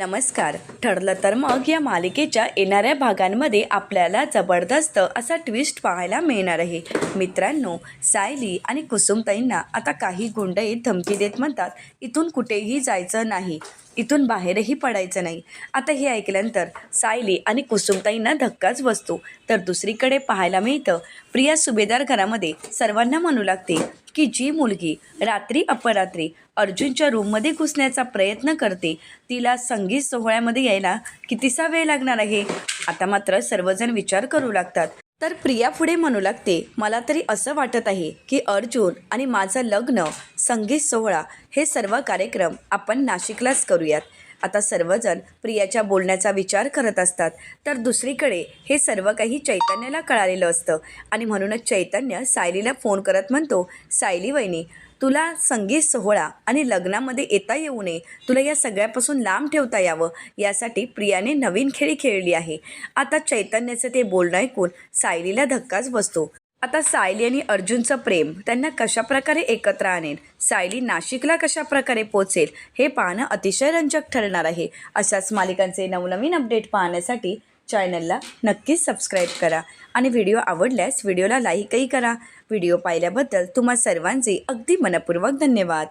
नमस्कार. ठरलं तर मग या मालिकेच्या येणाऱ्या भागांमध्ये आपल्याला जबरदस्त असा ट्विस्ट पाहायला मिळणार आहे. मित्रांनो सायली आणि कुसुमताईंना आता काही गुंडही धमकी देत म्हणतात इथून कुठेही जायचं नाही. इथून बाहेरही पडायचं नाही. आता हे ऐकल्यानंतर सायली आणि कुसुमताईंना धक्काच बसतो. तर दुसरीकडे पाहायला मिळतं प्रिया सुभेदार घरामध्ये सर्वांना म्हणू लागते की जी मुलगी रात्री अपरात्री अर्जुनच्या रूममध्ये घुसण्याचा प्रयत्न करते तिला संगीत सोहळ्यामध्ये यायला कितीसा वेळ लागणार आहे? आता मात्र सर्वजण विचार करू लागतात. तर प्रिया पुढे म्हणू लागते मला तरी असं वाटत आहे की अर्जुन आणि माझं लग्न संगीत सोहळा हे सर्व कार्यक्रम आपण नाशिकलाच करूयात. आता सर्वजण प्रियाच्या बोलण्याचा विचार करत असतात. तर दुसरीकडे हे सर्व काही चैतन्याला कळालेलं असतं आणि म्हणूनच चैतन्य सायलीला फोन करत म्हणतो सायली वहिनी तुला संगीत सोहळा आणि लग्नामध्ये येता येऊ नये. तुला या सगळ्यापासून लांब ठेवता यावं. यासाठी प्रियाने नवीन खेळी खेळली आहे. आता चैतन्याचं ते बोलणं ऐकून सायलीला धक्काच बसतो. आता सायली आणि अर्जुनचं प्रेम त्यांना कशाप्रकारे एकत्र आणेल? सायली नाशिकला कशाप्रकारे पोचेल हे पाहणं अतिशय रंजक ठरणार आहे. अशाच मालिकांचे नवनवीन अपडेट पाहण्यासाठी चॅनलला नक्कीच सबस्क्राईब करा आणि व्हिडिओ आवडल्यास व्हिडिओला लाईकही करा. व्हिडिओ पाहिल्याबद्दल तुम्हा सर्वांचे अगदी मनपूर्वक धन्यवाद.